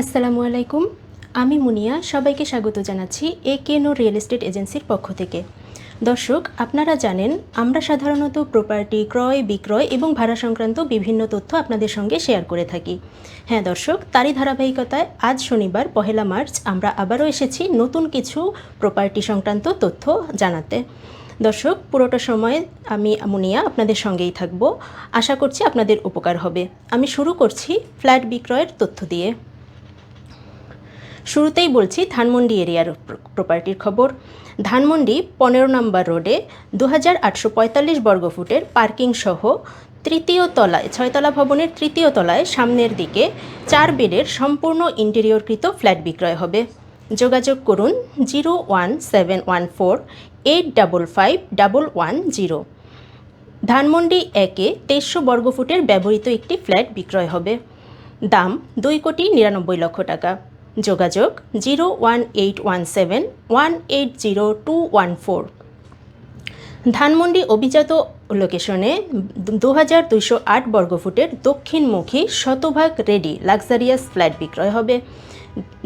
আসসালামু আলাইকুম। আমি মুনিয়া, সবাইকে স্বাগত জানাচ্ছি A K no real estate এজেন্সির পক্ষ থেকে। দর্শক, আপনারা জানেন, আমরা সাধারণত প্রপার্টি ক্রয়, বিক্রয় এবং ভাড়া সংক্রান্ত বিভিন্ন তথ্য আপনাদের সঙ্গে শেয়ার করে থাকি। হ্যাঁ দর্শক, তারই ধারাবাহিকতায় আজ শনিবার, পহেলা মার্চ, আমরা আবারও এসেছি নতুন কিছু প্রপার্টি সংক্রান্ত তথ্য জানাতে। দর্শক, পুরোটা সময় আমি মুনিয়া আপনাদের সঙ্গেই থাকব। আশা করছি আপনাদের উপকার হবে। আমি শুরু করছি ফ্ল্যাট বিক্রয়ের তথ্য দিয়ে। শুরুতেই বলছি ধানমন্ডি এরিয়ার প্র- প্রপার্টির খবর। ধানমন্ডি পনেরো নম্বর রোডে দু হাজার আটশো পঁয়তাল্লিশ বর্গফুটের পার্কিং সহ তৃতীয় তলায়, ছয়তলা ভবনের তৃতীয় তলায় সামনের দিকে চার বেডের সম্পূর্ণ ইন্টেরিয়রকৃত ফ্ল্যাট বিক্রয় হবে। যোগাযোগ করুন zero one seven one four eight double five double one zero. Dhanmondi একে তেইশশো বর্গফুটের ব্যবহৃত একটি ফ্ল্যাট বিক্রয় হবে। দাম দুই কোটি নিরানব্বই লক্ষ টাকা। যোগাযোগ zero one eight one seven one eight zero two one four. Dhanmondi অভিজাত লোকেশনে দু হাজার দুইশো আট বর্গফুটের দক্ষিণমুখী শতভাগ রেডি লাক্সারিয়াস ফ্ল্যাট বিক্রয় হবে।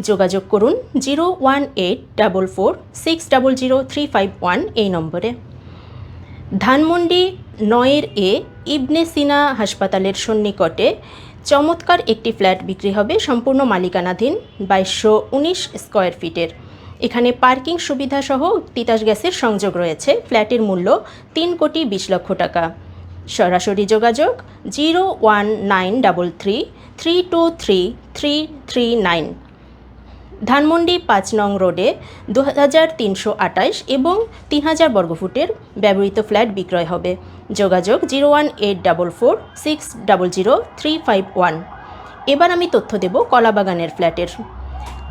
যোগাযোগ করুন zero one eight double four six double zero three five one এই নম্বরে। ধানমন্ডি নয়ের এ ইবনে সিনা হাসপাতালের সন্নিকটে চমৎকার একটি ফ্ল্যাট বিক্রি হবে সম্পূর্ণ মালিকানাধীন বাইশশো উনিশ স্কোয়ার ফিটের। এখানে পার্কিং সুবিধা সহ তিতাস গ্যাসের সংযোগ রয়েছে। ফ্ল্যাটের মূল্য তিন কোটি বিশ লক্ষ টাকা। সরাসরি যোগাযোগ zero one nine double three three two three three three nine. Dhanmondi পাঁচ নং রোডে দু হাজার তিনশো আটাইশ এবং তিন হাজার বর্গফুটের ব্যবহৃত ফ্ল্যাট বিক্রয় হবে। যোগাযোগ zero one eight double four six double zero three five one. এবার আমি তথ্য দেব কলাবাগানের ফ্ল্যাটের।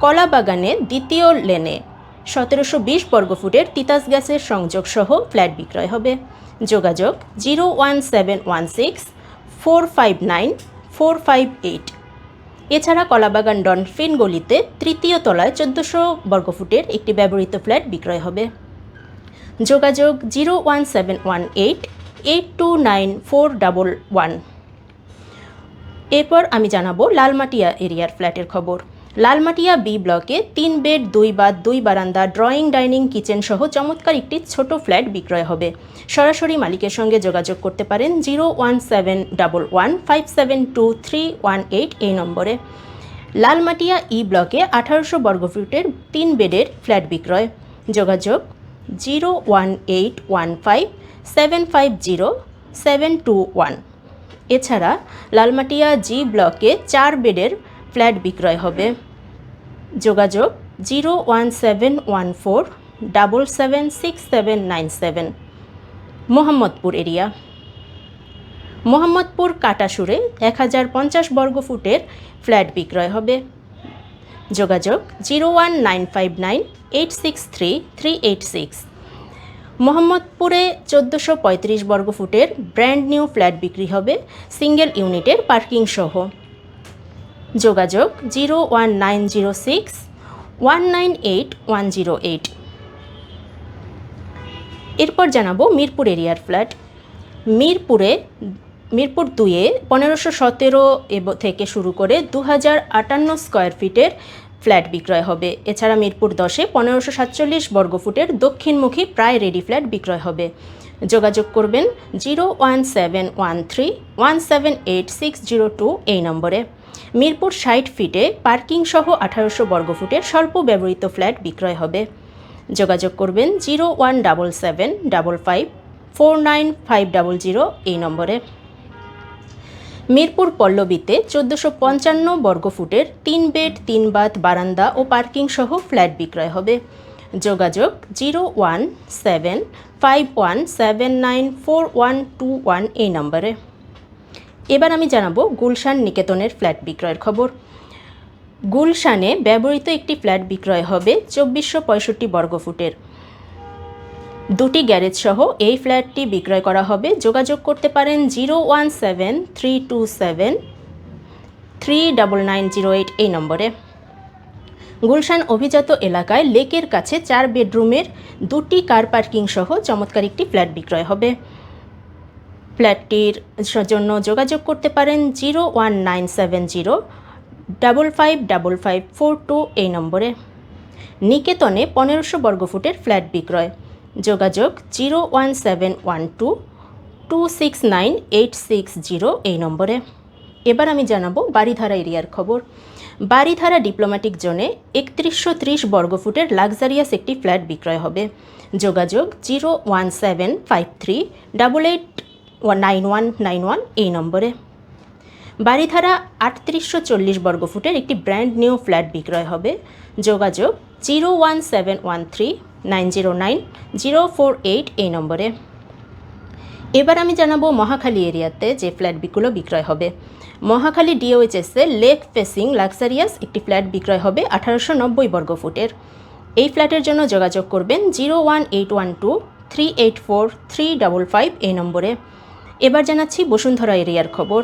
কলাবাগানে দ্বিতীয় লেনে সতেরোশো বিশ বর্গফুটের তিতাস গ্যাসের সংযোগ সহ ফ্ল্যাট বিক্রয় হবে। যোগাযোগ zero one seven one six four five nine four five eight. এছাড়া কলাবাগান ডনফিন গলিতে তৃতীয় তলায় চোদ্দোশো বর্গফুটের একটি ব্যবহৃত ফ্ল্যাট বিক্রয় হবে। যোগাযোগ zero one seven one eight eight two nine four double one. এরপর আমি জানাব লালমাটিয়া এরিয়ার ফ্ল্যাটের খবর। লালমাটিয়া বি ব্লকে তিন বেড, দুই বাদ, দুই বারান্দা, ড্রয়িং, ডাইনিং, কিচেন সহ চমৎকার একটি ছোট ফ্ল্যাট বিক্রয় হবে। সরাসরি মালিকের সঙ্গে যোগাযোগ করতে পারেন zero one seven double one five seven two three one eight এই নম্বরে। লালমাটিয়া ই ব্লকে আঠারোশো বর্গফুটের তিন বেডের ফ্ল্যাট বিক্রয়। যোগাযোগ zero one eight one five seven five zero seven two one. এছাড়া লালমাটিয়া জি ব্লকে চার বেডের ফ্ল্যাট বিক্রয় হবে। যোগাযোগ zero one seven one four double seven six seven nine seven. Mohammadpur area. Mohammadpur কাটাসুরে এক হাজার পঞ্চাশ বর্গফুটের ফ্ল্যাট বিক্রয় হবে। যোগাযোগ zero one nine five nine eight six three three eight six. মোহাম্মদপুরে চোদ্দোশো পঁয়ত্রিশ বর্গফুটের ব্র্যান্ড নিউ ফ্ল্যাট বিক্রি হবে। সিঙ্গেল ইউনিটের পার্কিং সহ যোগাযোগ zero one nine zero six one nine eight one zero eight. এরপর জানাব মিরপুর এরিয়ার ফ্ল্যাট। মিরপুরে, মিরপুর দুয়ে পনেরোশো সতেরো থেকে শুরু করে দু হাজার আটান্ন স্কোয়ার ফিটের ফ্ল্যাট বিক্রয় হবে। এছাড়া মিরপুর দশে পনেরোশো সাতচল্লিশ বর্গফুটের দক্ষিণমুখী প্রায় রেডি ফ্ল্যাট বিক্রয় হবে। যোগাযোগ করবেন zero one seven one three one seven eight six zero two এই নম্বরে। মিরপুর ষাট ফিটে পার্কিং সহ আঠারোশো বর্গফুটের স্বল্প ব্যবহৃত ফ্ল্যাট বিক্রয় হবে। যোগাযোগ করবেন zero one double seven double five four nine five double zero এই নম্বরে। মিরপুর পল্লবীতে চোদ্দোশো পঞ্চান্ন বর্গফুটের তিন বেড, তিন বাথ, বারান্দা ও পার্কিং সহ ফ্ল্যাট বিক্রয় হবে। যোগাযোগ zero one seven five one seven nine four one two one এই নম্বরে। এবার আমি জানাব গুলশান নিকেতনের ফ্ল্যাট বিক্রয়ের খবর। গুলশানে ব্যবহৃত একটি ফ্ল্যাট বিক্রয় হবে চব্বিশশো পঁয়ষট্টি বর্গফুটের দুটি গ্যারেজ সহ এই ফ্ল্যাটটি বিক্রয় করা হবে। যোগাযোগ করতে পারেন zero one seven three two seven three double nine zero eight এই নম্বরে। গুলশান অভিজাত এলাকায় লেকের কাছে চার বেডরুমের দুটি কার পার্কিং সহ চমৎকার একটি ফ্ল্যাট বিক্রয় হবে। ফ্ল্যাটটির জন্য যোগাযোগ করতে পারেন zero one nine seven zero double five double five four two এই নম্বরে। নিকেতনে পনেরোশো বর্গফুটের ফ্ল্যাট বিক্রয়। যোগাযোগ zero one seven one two two six nine eight six zero এই নম্বরে। এবার আমি জানাব বাড়িধারা এরিয়ার খবর। বাড়িধারা ডিপ্লোম্যাটিক জোনে একত্রিশশো ত্রিশ বর্গফুটের লাক্সারিয়াস একটি ফ্ল্যাট বিক্রয় হবে। যোগাযোগ zero one seven five three double eight nine one nine one এই নম্বরে। বাড়িধারা আটত্রিশশো চল্লিশ বর্গফুটের একটি ব্র্যান্ড নিউ ফ্ল্যাট বিক্রয় হবে। যোগাযোগ zero one seven one three nine zero nine zero four eight এই নম্বরে। এবার আমি জানাব মহাখালী এরিয়াতে যে ফ্ল্যাটগুলো বিক্রয় হবে। মহাখালী ডিওএইচএসে লেক ফেসিং লাক্সারিয়াস একটি ফ্ল্যাট বিক্রয় হবে আঠারোশো নব্বই বর্গফুটের। এই ফ্ল্যাটের জন্য যোগাযোগ করবেন zero one eight one two three eight four three double five এই নম্বরে। এবার জানাচ্ছি বসুন্ধরা এরিয়ার খবর।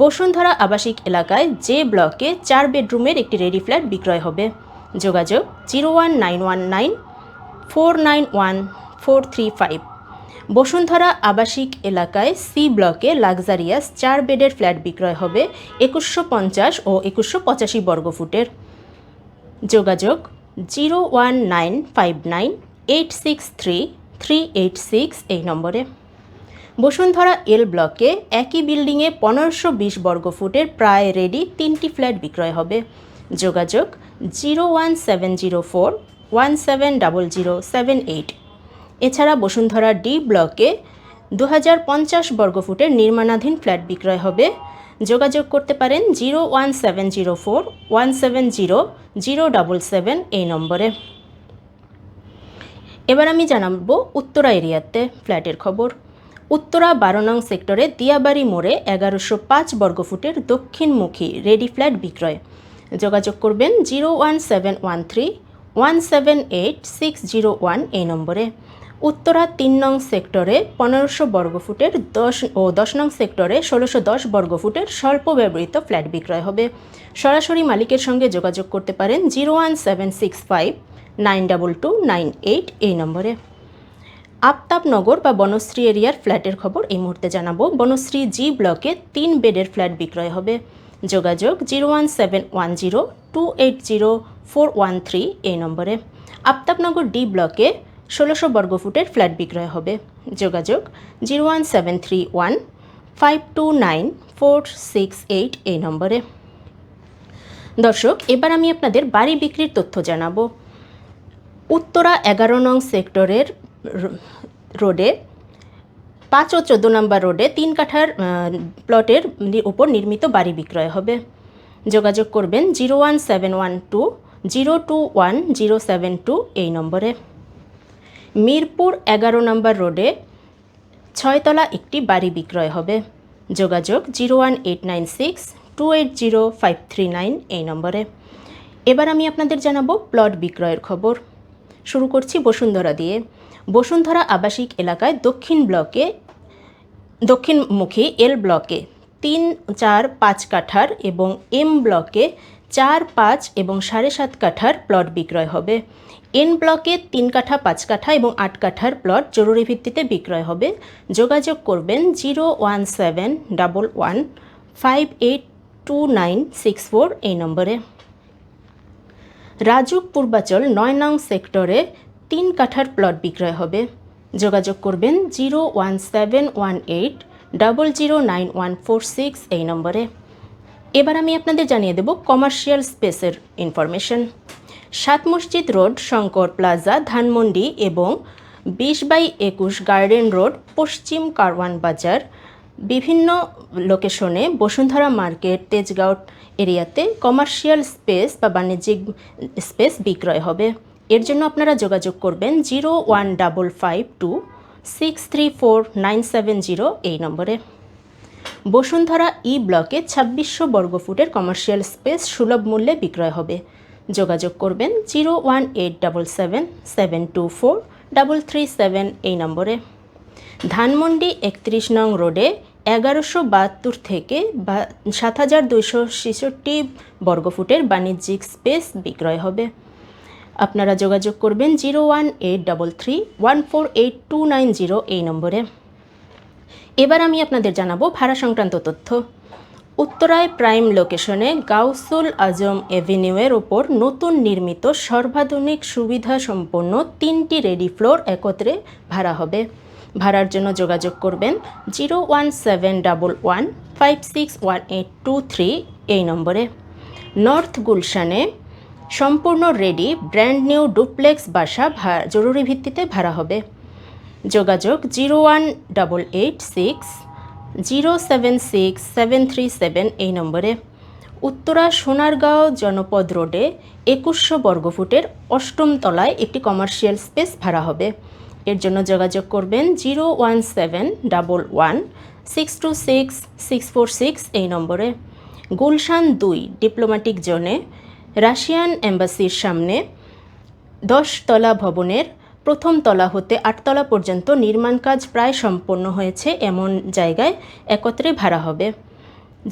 বসুন্ধরা আবাসিক এলাকায় যে ব্লকে চার বেডরুমের একটি রেডি ফ্ল্যাট বিক্রয় হবে। যোগাযোগ zero one nine one nine four nine one four three five. Bashundhara আবাসিক এলাকায় সি ব্লকে লাক্সারিয়াস চার বেডের ফ্ল্যাট বিক্রয় হবে একুশশো পঞ্চাশ ও একুশশো পঁচাশি বর্গফুটের যোগাযোগ zero one nine five nine eight six three three eight six এই নম্বরে। বসুন্ধরা এল ব্লকে একই বিল্ডিংয়ে পনেরোশো বিশ বর্গফুটের প্রায় রেডি তিনটি ফ্ল্যাট বিক্রয় হবে। যোগাযোগ zero one seven zero four one seven double zero seven eight. এছাড়া বসুন্ধরা ডি ব্লকে দু হাজার পঞ্চাশ বর্গফুটের নির্মাণাধীন ফ্ল্যাট বিক্রয় হবে। যোগাযোগ করতে পারেন zero one seven zero four one seven zero zero double seven এই নম্বরে। এবার আমি জানাব উত্তরা এরিয়াতে ফ্ল্যাটের খবর। উত্তরা বারো নং সেক্টরে দিয়াবাড়ি মোড়ে এগারোশো পাঁচ বর্গফুটের দক্ষিণমুখী রেডি ফ্ল্যাট বিক্রয়। যোগাযোগ করবেন zero one seven one three one seven eight six zero one এই নম্বরে। উত্তরা তিন নং সেক্টরে পনেরোশো বর্গফুটের দশ ও দশ নং সেক্টরে ষোলোশো দশ বর্গফুটের স্বল্প ব্যবহৃত ফ্ল্যাট বিক্রয় হবে। সরাসরি মালিকের সঙ্গে যোগাযোগ করতে পারেন zero one seven six five nine double two nine eight এই নম্বরে। আফতাবনগর বা বনশ্রী এরিয়ার ফ্ল্যাটের খবর এই মুহূর্তে জানাব। বনশ্রী জি ব্লকে তিন বেডের ফ্ল্যাট বিক্রয় হবে। যোগাযোগ zero one seven one zero two eight zero four one three এই নম্বরে। আফতাবনগর ডি ব্লকে ষোলোশো বর্গফুটের ফ্ল্যাট বিক্রয় হবে। যোগাযোগ zero one seven three one five two nine four six eight এই নম্বরে। দর্শক, এবার আমি আপনাদের বাড়ি বিক্রির তথ্য জানাব। উত্তরা এগারো নং সেক্টরের রোডে, পাঁচ ও চোদ্দ নম্বর রোডে তিন কাঠার প্লটের উপর নির্মিত বাড়ি বিক্রয় হবে। যোগাযোগ করবেন zero one seven one two, zero two one zero seven two এই নম্বরে। মিরপুর এগারো নম্বর রোডে ছয়তলা একটি বাড়ি বিক্রয় হবে। যোগাযোগ zero one eight nine six two eight zero five three nine এই নম্বরে। এবার আমি আপনাদের জানাব প্লট বিক্রয়ের খবর। শুরু করছি বসুন্ধরা দিয়ে। বসুন্ধরা আবাসিক এলাকায় দক্ষিণ ব্লকে, দক্ষিণমুখী এল ব্লকে তিন, চার, পাঁচ কাঠার এবং এম ব্লকে চার, পাঁচ এবং সাড়ে সাত কাঠার প্লট বিক্রয় হবে। এন ব্লকে তিন কাঠা, পাঁচ কাঠা এবং আট কাঠার প্লট জরুরি ভিত্তিতে বিক্রয় হবে। যোগাযোগ করবেন zero one seven double one five eight two nine six four এই নম্বরে। রাজুক পূর্বাচল নয় নং সেক্টরে তিন কাঠার প্লট বিক্রয় হবে। যোগাযোগ করবেন zero one seven one eight double zero nine one four six এই নম্বরে। এবার আমি আপনাদের জানিয়ে দেব কমার্শিয়াল স্পেসের ইনফরমেশন। সাত মসজিদ রোড, শঙ্কর প্লাজা, ধানমন্ডি এবং বিশ বাই একুশ গার্ডেন রোড, পশ্চিম কারওয়ান বাজার। বিভিন্ন লোকেশনে বসুন্ধরা মার্কেট, তেজগাঁও এরিয়াতে কমার্শিয়াল স্পেস বা বাণিজ্যিক স্পেস বিক্রয় হবে। এর জন্য আপনারা যোগাযোগ করবেন zero one double five two six three four nine seven zero এই নম্বরে। বসুন্ধরা ই ব্লকে ছাব্বিশশো বর্গফুটের কমার্শিয়াল স্পেস সুলভ মূল্যে বিক্রয় হবে। যোগাযোগ করবেন zero one eight double seven seven two four double three seven এই নম্বরে। ধানমন্ডি একত্রিশ নং রোডে এগারোশো বাহাত্তর থেকে সাত হাজার দুইশো ছেষট্টি বর্গফুটের বাণিজ্যিক স্পেস বিক্রয় হবে। আপনারা যোগাযোগ করবেন zero one eight double three one four eight two nine zero এই নম্বরে। এবার আমি আপনাদের জানাব ভাড়া সংক্রান্ত তথ্য। উত্তরায় প্রাইম লোকেশনে গাউসুল আজম এভিনিউয়ের ওপর নতুন নির্মিত সর্বাধুনিক সুবিধা সম্পন্ন তিনটি রেডি ফ্লোর একত্রে ভাড়া হবে। ভাড়ার জন্য যোগাযোগ করবেন zero one seven double one five six one eight two three এই নম্বরে। নর্থ গুলশানে সম্পূর্ণ রেডি ব্র্যান্ড নিউ ডুপ্লেক্স বাসা জরুরি ভিত্তিতে ভাড়া হবে। যোগাযোগ zero one double eight six, zero seven six, seven three seven এই নম্বরে। উত্তরা সোনারগাঁও জনপদ রোডে একুশশো বর্গফুটের অষ্টম তলায় একটি কমার্শিয়াল স্পেস ভাড়া হবে। এর জন্য যোগাযোগ করবেন zero one seven double one, six two six six four six এই নম্বরে। গুলশান দুই ডিপ্লোম্যাটিক জোনে রাশিয়ান এম্বাসির সামনে দশতলা ভবনের প্রথম তলা হতে আটতলা পর্যন্ত নির্মাণ কাজ প্রায় সম্পন্ন হয়েছে এমন জায়গায় একত্রে ভাড়া হবে।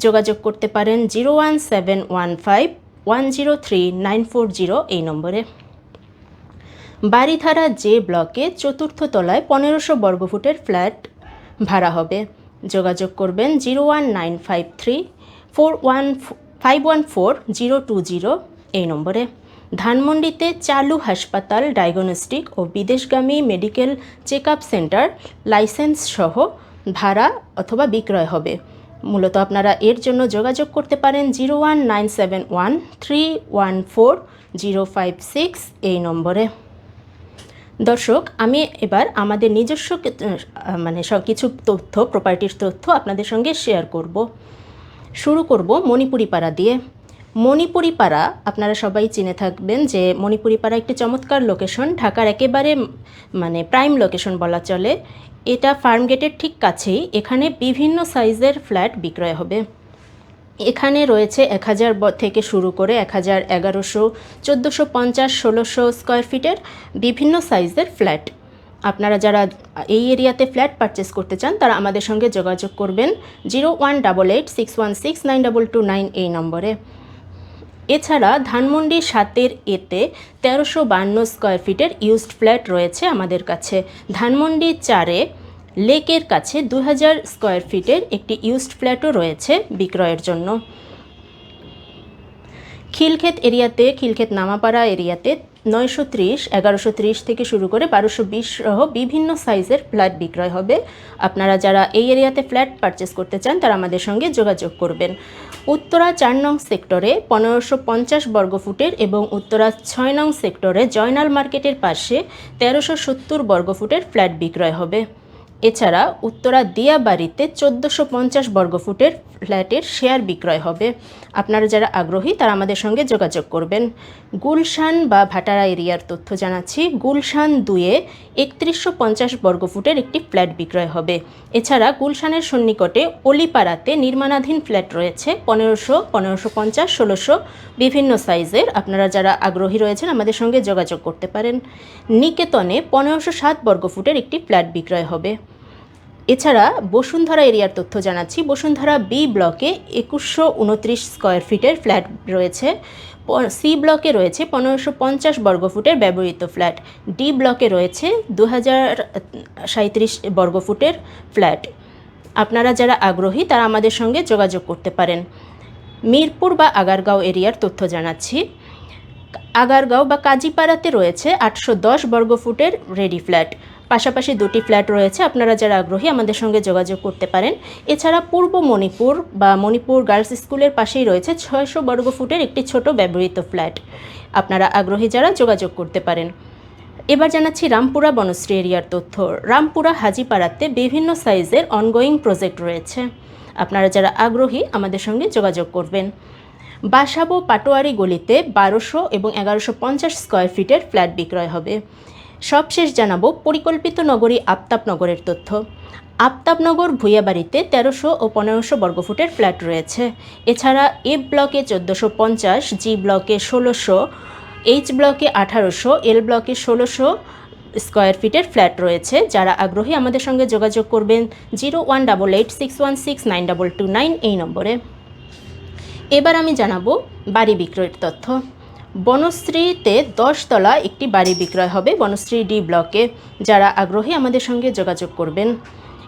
যোগাযোগ করতে পারেন zero one seven one five one zero three nine four zero এই নম্বরে। বাড়িধারা যে ব্লকে চতুর্থ তলায় পনেরোশো বর্গফুটের ফ্ল্যাট ভাড়া হবে। যোগাযোগ করবেন zero one nine five three four one five one four zero two zero এই নম্বরে। ধানমন্ডিতে চালু হাসপাতাল, ডায়াগনস্টিক ও বিদেশগামী medical check up centre licence সহ ভাড়া অথবা বিক্রয় হবে। মূলত আপনারা এর জন্য যোগাযোগ করতে পারেন zero one nine seven one three one four zero five six এই নম্বরে। দর্শক, আমি এবার আমাদের নিজস্ব মানে সব কিছু তথ্য প্রপার্টির তথ্য আপনাদের সঙ্গে শেয়ার করব। শুরু করব মণিপুরি পাড়া দিয়ে। মণিপুরি পাড়া আপনারা সবাই চিনে থাকবেন যে মণিপুরি পাড়া একটি চমৎকার লোকেশন ঢাকার একেবারে মানে প্রাইম লোকেশন বলা চলে। এটা ফার্ম গেটের ঠিক কাছেই, এখানে বিভিন্ন সাইজের ফ্ল্যাট বিক্রয় হবে। এখানে রয়েছে এক হাজার থেকে শুরু করে এক হাজার এগারোশো, চোদ্দোশো পঞ্চাশ, ষোলোশো স্কোয়ার ফিটের বিভিন্ন সাইজের ফ্ল্যাট আপনারা যারা এই এরিয়াতে ফ্ল্যাট পারচেস করতে চান, তারা আমাদের সঙ্গে যোগাযোগ করবেন। Zero one double eight, six one six, nine double two nine এই নম্বরে। এছাড়া ধানমন্ডি সাতের এতে তেরোশো বান্ন স্কোয়ার ফিটের ইউজড ফ্ল্যাট রয়েছে আমাদের কাছে। ধানমন্ডি চারে লেকের কাছে দু হাজার স্কোয়ার ফিটের একটি ইউজড ফ্ল্যাটও রয়েছে বিক্রয়ের জন্য। খিলক্ষেত এরিয়াতে, খিলক্ষেত নামাপাড়া এরিয়াতে নয়শো ত্রিশ, এগারোশো ত্রিশ থেকে শুরু করে বারোশো বিশ সহ বিভিন্ন সাইজের ফ্ল্যাট বিক্রয় হবে। আপনারা যারা এই এরিয়াতে ফ্ল্যাট পারচেস করতে চান, তারা আমাদের সঙ্গে যোগাযোগ করবেন। উত্তরা চার নং সেক্টরে পনেরোশো পঞ্চাশ বর্গফুটের এবং উত্তরা ছয় নং সেক্টরে জয়নাল মার্কেটের পাশে তেরোশো সত্তর বর্গফুটের ফ্ল্যাট বিক্রয় হবে। এছাড়া উত্তরা দিয়াবাড়িতে চোদ্দোশো পঞ্চাশ বর্গফুটের ফ্ল্যাটের শেয়ার বিক্রয় হবে। আপনারা যারা আগ্রহী, তারা আমাদের সঙ্গে যোগাযোগ করবেন। গুলশান বা ভাটারা এরিয়ার তথ্য জানাচ্ছি। গুলশান দুয়ে একত্রিশশো পঞ্চাশ বর্গফুটের একটি ফ্ল্যাট বিক্রয় হবে। এছাড়া গুলশানের সন্নিকটে অলিপাড়াতে নির্মাণাধীন ফ্ল্যাট রয়েছে, পনেরোশো পনেরোশো পঞ্চাশ, ষোলোশো, বিভিন্ন সাইজের। আপনারা যারা আগ্রহী রয়েছেন, আমাদের সঙ্গে যোগাযোগ করতে পারেন। নিকেতনে পনেরোশো সাত বর্গফুটের একটি ফ্ল্যাট বিক্রয় হবে। এছাড়া বসুন্ধরা এরিয়ার তথ্য জানাচ্ছি। বসুন্ধরা বি ব্লকে একুশশো উনত্রিশ স্কোয়ার ফিটের ফ্ল্যাট রয়েছে। সি ব্লকে রয়েছে পনেরোশো পঞ্চাশ বর্গফুটের ব্যবহৃত ফ্ল্যাট। ডি ব্লকে রয়েছে দু হাজার সাঁত্রিশ বর্গফুটের ফ্ল্যাট। আপনারা যারা আগ্রহী, তারা আমাদের সঙ্গে যোগাযোগ করতে পারেন। মিরপুর বা আগারগাঁও এরিয়ার তথ্য জানাচ্ছি। আগারগাঁও বা কাজীপাড়াতে রয়েছে আটশো দশ বর্গফুটের রেডি ফ্ল্যাট পাশাপাশি দুটি ফ্ল্যাট রয়েছে, আপনারা যারা আগ্রহী আমাদের সঙ্গে যোগাযোগ করতে পারেন। এছাড়া পূর্ব মণিপুর বা মণিপুর গার্লস স্কুলের পাশেই রয়েছে ছয়শো বর্গ ফুটের একটি ছোট ব্যবহৃত ফ্ল্যাট। আপনারা আগ্রহী যারা যোগাযোগ করতে পারেন। এবার জানাচ্ছি রামপুরা বনশ্রী এরিয়ার তথ্য। রামপুরা হাজিপাড়াতে বিভিন্ন সাইজের অনগোয়িং প্রজেক্ট রয়েছে। আপনারা যারা আগ্রহী আমাদের সঙ্গে যোগাযোগ করবেন। বাসাবো পাটোয়ারি গলিতে বারোশো এবং এগারোশো পঞ্চাশ স্কোয়ার ফিটের ফ্ল্যাট বিক্রয় হবে। সবশেষ জানাব পরিকল্পিত নগরী আফতাবনগরের তথ্য। আফতাবনগর ভূঁইয়াবাড়িতে তেরোশো ও পনেরোশো বর্গফুটের ফ্ল্যাট রয়েছে। এছাড়া এ ব্লকে চোদ্দোশো পঞ্চাশ, জি ব্লকে ষোলোশো, এইচ ব্লকে আঠারোশো, এল ব্লকে ষোলোশো স্কোয়ার ফিটের ফ্ল্যাট রয়েছে। যারা আগ্রহী আমাদের সঙ্গে যোগাযোগ করবেন zero one double eight six one six nine double two nine এই নম্বরে। এবার আমি জানাব বাড়ি বিক্রয়ের তথ্য। বনশ্রীতে দশতলা একটি বাড়ি বিক্রয় হবে বনশ্রী ডি ব্লকে। যারা আগ্রহী আমাদের সঙ্গে যোগাযোগ করবেন।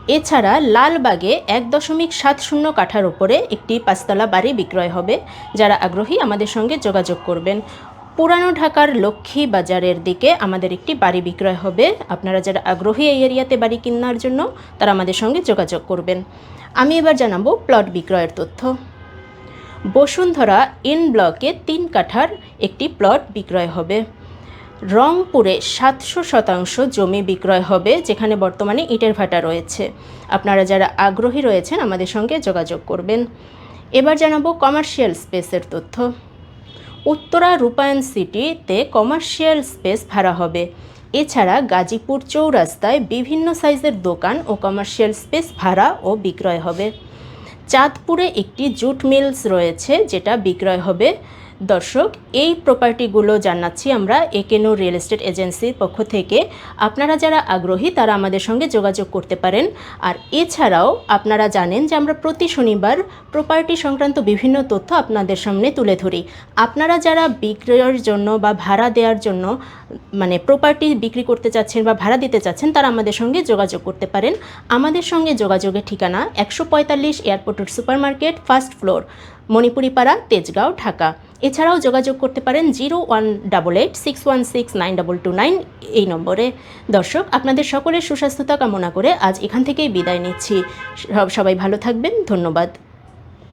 এছাড়া লালবাগে এক দশমিক সাত শূন্য কাঠার ওপরে একটি পাঁচতলা বাড়ি বিক্রয় হবে। যারা আগ্রহী আমাদের সঙ্গে যোগাযোগ করবেন। পুরানো ঢাকার লক্ষ্মী বাজারের দিকে আমাদের একটি বাড়ি বিক্রয় হবে। আপনারা যারা আগ্রহী এই এরিয়াতে বাড়ি কেনার জন্য, তারা আমাদের সঙ্গে যোগাযোগ করবেন। আমি এবার জানাব প্লট বিক্রয়ের তথ্য। বসুন্ধরা ইন ব্লকে তিন কাঠার একটি প্লট বিক্রয় হবে। রংপুরে সাতশো শতাংশ জমি বিক্রয় হবে, যেখানে বর্তমানে ইটের ভাটা রয়েছে। আপনারা যারা আগ্রহী রয়েছেন, আমাদের সঙ্গে যোগাযোগ করবেন। এবার জানাব কমার্শিয়াল স্পেসের তথ্য। উত্তরা রূপায়ণ সিটিতে কমার্শিয়াল স্পেস ভাড়া হবে। এছাড়া গাজীপুর চৌরাস্তায় বিভিন্ন সাইজের দোকান ও কমার্শিয়াল স্পেস ভাড়া ও বিক্রয় হবে। চাঁদপুরে একটি জুট মিলস রয়েছে যেটা বিক্রয় হবে। দর্শক, এই প্রপার্টিগুলো জানাচ্ছি আমরা একেনো রিয়েল এস্টেট এজেন্সির পক্ষ থেকে। আপনারা যারা আগ্রহী, তারা আমাদের সঙ্গে যোগাযোগ করতে পারেন। আর এছাড়াও আপনারা জানেন যে আমরা প্রতি শনিবার প্রপার্টি সংক্রান্ত বিভিন্ন তথ্য আপনাদের সামনে তুলে ধরি। আপনারা যারা বিক্রয়ের জন্য বা ভাড়া দেওয়ার জন্য মানে প্রপার্টি বিক্রি করতে চাচ্ছেন বা ভাড়া দিতে চাচ্ছেন, তারা আমাদের সঙ্গে যোগাযোগ করতে পারেন। আমাদের সঙ্গে যোগাযোগের ঠিকানা একশো পঁয়তাল্লিশ airport super market first floor Manipuripara, Tejgaon, Dhaka. এছাড়াও যোগাযোগ করতে পারেন zero one double eight six one six nine double two nine এই নম্বরে। দর্শক, আপনাদের সকলের সুস্বাস্থ্যতা কামনা করে আজ এখান থেকেই বিদায় নিচ্ছি। সবাই ভালো থাকবেন। ধন্যবাদ।